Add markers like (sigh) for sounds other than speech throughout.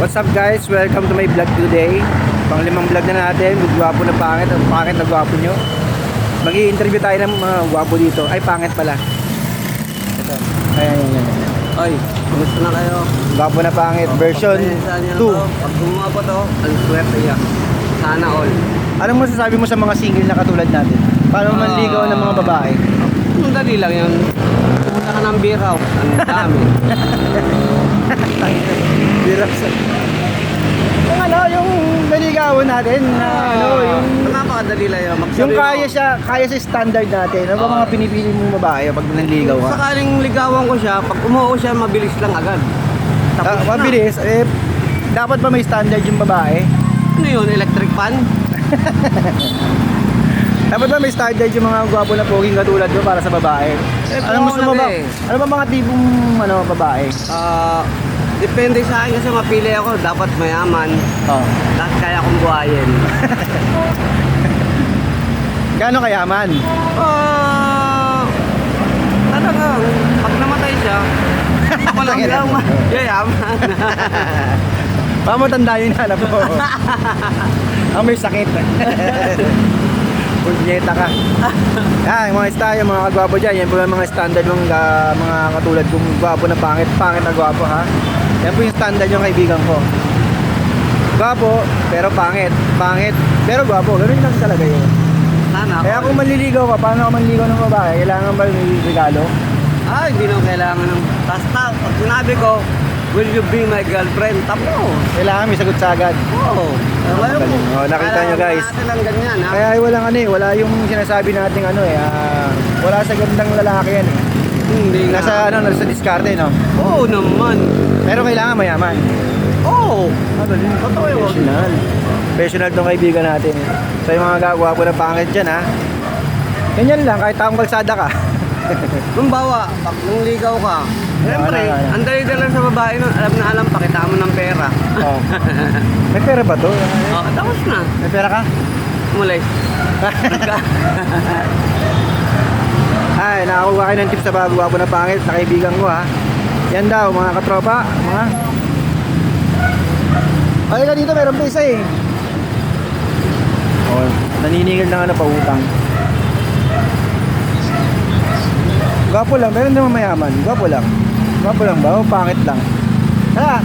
What's up guys? Welcome to my vlog today. Pang limang vlog na natin. Gwapo na pangit. Ang pangit na gwapo nyo. mag interview tayo ng mga gwapo dito. Ay, pangit pala. Ito. Ayan, ayan, ayan. Oy, kumusta na kayo? Gwapo na pangit. Version Pagpasensyahan niyo na 2. to. Pag gumawa po to, ang swerte niya. Sana all. Anong masasabi mo sa mga single na katulad natin? Paano Ah. manligaw ng mga babae? Ang dali lang yun. Pumunta ka ng beer house. Ang dami. (laughs) Hirap sa... Yung ano, yung naligawan natin na ano, yung... Napakadali lang yun. Magsabi Yung mo, kaya siya, kaya sa standard natin. Ano ba Oo. mga pinipili mong babae pag nanligaw ka? sakaling ligawan ko siya, pag umuo siya, mabilis lang agad. Tapos Ah, na. mabilis, eh, dapat ba may standard yung babae? Ano yun? Electric fan? (laughs) Dapat ba may standard yung mga gwapo na poging katulad mo para sa babae? Eh, ano gusto mo ba? eh. Ano ba mga tipong ano, babae? Ah, depende sa akin kasi mapili ako. Dapat mayaman. Oh. Lahat kaya kong buhayin. (laughs) Gaano kayaman? Ah, talagang, pag namatay siya, ako lang (laughs) Tangina mo. yayaman. (laughs) Pamatanda yun na po. Ang may sakit. Punyeta ka. Yan, (laughs) yung mga style, yung mga kagwapo dyan. Yan po yung mga standard ng ah, mga katulad kong gwapo na pangit. Pangit na gwapo ha. Yan po yung standard yung kaibigan ko. Gwapo, pero pangit. Pangit, pero gwapo. Ganun lang talaga yun. Sana Kaya ako. kung manliligaw ka, paano ka manliligaw ng babae? Kailangan ba may regalo? Ay, hindi na kailangan ng... Basta, pag sinabi ko, will you be my girlfriend? Tapo. Kailangan may sagot sa agad. Oo. Ngayon po. Oh, nakita nyo, guys. Natin lang ganyan, ha? Kaya ay walang ano eh, wala yung sinasabi nating ano eh, ah, wala sa gandang lalaki yan eh. Hindi nga. Nasa ano, nasa diskarte no. Oo naman. Pero kailangan mayaman. Oo. Ano din? Totoo yun. Professional. Professional tong kaibigan natin. eh. So yung mga gagawa ko na pangit dyan ha. Ganyan lang, kahit taong kalsada ka. (laughs) Kung bawa, pag nangligaw ka, Siyempre, ang dali sa babae nun, alam na alam, pakita mo ng pera. oh. (laughs) May pera ba to? Oo, tapos na. May pera ka? Mulay. (laughs) Ay, nakakuha kayo ng tips sa bago ako na pangit sa kaibigan ko ha. Yan daw, mga katropa, mga... Ay, ka dito, meron pa isa eh. Oh, naniningil na ano pa utang. Gwapo lang, meron naman mayaman. Gwapo lang. Gwapo lang ba? O pangit lang. Tara!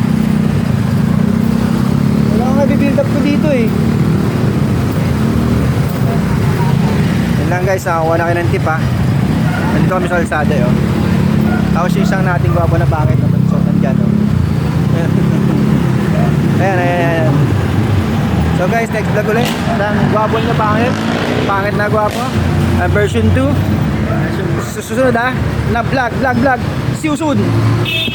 Wala akong nabibuild up ko dito eh. Yan lang guys, nakakuha na kayo ng tip ha. Nandito kami sa kalsada eh, oh. Tapos yung isang nating gwapo na pangit na bunso nandyan oh. (laughs) ayan, ayan, ayan. So guys, next vlog ulit. Ng gwapo na pangit. Pangit na gwapo. Uh, version 2. Susunod ha. Na vlog, vlog, vlog. 就是